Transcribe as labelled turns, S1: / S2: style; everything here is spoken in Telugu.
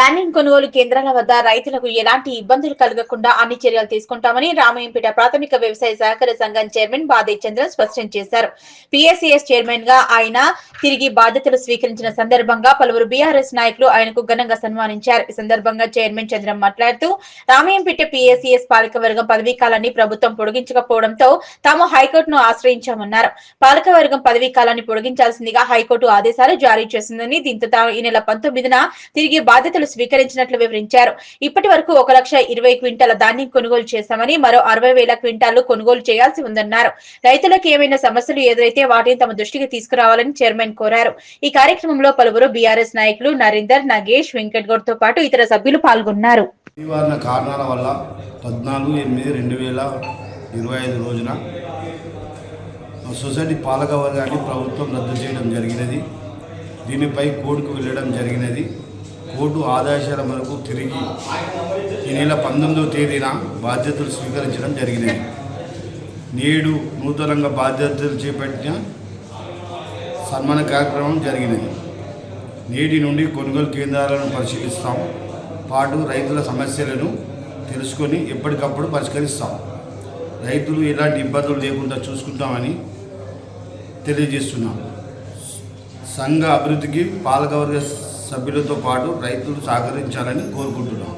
S1: ధాన్యం కొనుగోలు కేంద్రాల వద్ద రైతులకు ఎలాంటి ఇబ్బందులు కలగకుండా అన్ని చర్యలు తీసుకుంటామని రామయ్యంపేట ప్రాథమిక వ్యవసాయ సహకార సంఘం చైర్మన్ బాదే చంద్ర స్పష్టం చేశారు. పిఎస్సిఎస్ చైర్మన్గా ఆయన తిరిగి బాధ్యతలు స్వీకరించిన సందర్భంగా పలువురు బీఆర్ఎస్ నాయకులు ఆయనకు ఘనంగా సన్మానించారు. ఈ సందర్భంగా చైర్మన్ చంద్రం మాట్లాడుతూ రామయ్యంపేట పిఎస్సిఎస్ పాలకవర్గం పదవీ కాలాన్ని ప్రభుత్వం పొడిగించకపోవడంతో తాము హైకోర్టును ఆశ్రయించామన్నారు. పాలకవర్గం పదవీ కాలాన్ని పొడిగించాల్సిందిగా హైకోర్టు ఆదేశాలు జారీ చేసిందని దీంతో తాము ఈ నెల పంతొమ్మిదిన తిరిగి బాధ్యతలు స్వీకరించినట్లు వివరించారు. ఇప్పటి వరకు ఒక లక్ష ఇరవై క్వింటాల ధాన్యం కొనుగోలు చేశామని మరో అరవై వేల క్వింటాలు కొనుగోలు చేయాల్సి ఉందన్నారు. రైతులకు ఏమైనా సమస్యలు ఎదురైతే వాటిని తమ దృష్టికి తీసుకురావాలని చైర్మన్ కోరారు. ఈ కార్యక్రమంలో పలువురు బీఆర్ఎస్ నాయకులు నరేందర్ నగేష్ వెంకట్ గౌడ్తో పాటు ఇతర సభ్యులు పాల్గొన్నారు.
S2: కారణాల వల్ల పద్నాలుగు ఎనిమిది రెండు వేల ఇరవై ఐదు రోజున సొసైటీ పాలక వర్గాన్ని ప్రభుత్వం రద్దు చేయడం జరిగినది. దీనిపై కోర్టుకు వెళ్ళడం జరిగినది. కోర్టు ఆదేశాల మేరకు తిరిగి ఈ నెల పంతొమ్మిదవ తేదీన బాధ్యతలు స్వీకరించడం జరిగినది. నేడు నూతనంగా బాధ్యతలు చేపట్టిన సన్మాన కార్యక్రమం జరిగినది. నేటి నుండి కొనుగోలు కేంద్రాలను పరిశీలిస్తాం. పాటు రైతుల సమస్యలను తెలుసుకొని ఎప్పటికప్పుడు పరిష్కరిస్తాం. రైతులు ఎలాంటి ఇబ్బందులు లేకుండా చూసుకుంటామని తెలియజేస్తున్నాం. సంఘ అభివృద్ధికి పాలకవర్గ సభ్యులతో పాటు రైతులు సహకరించాలని కోరుకుంటున్నాం.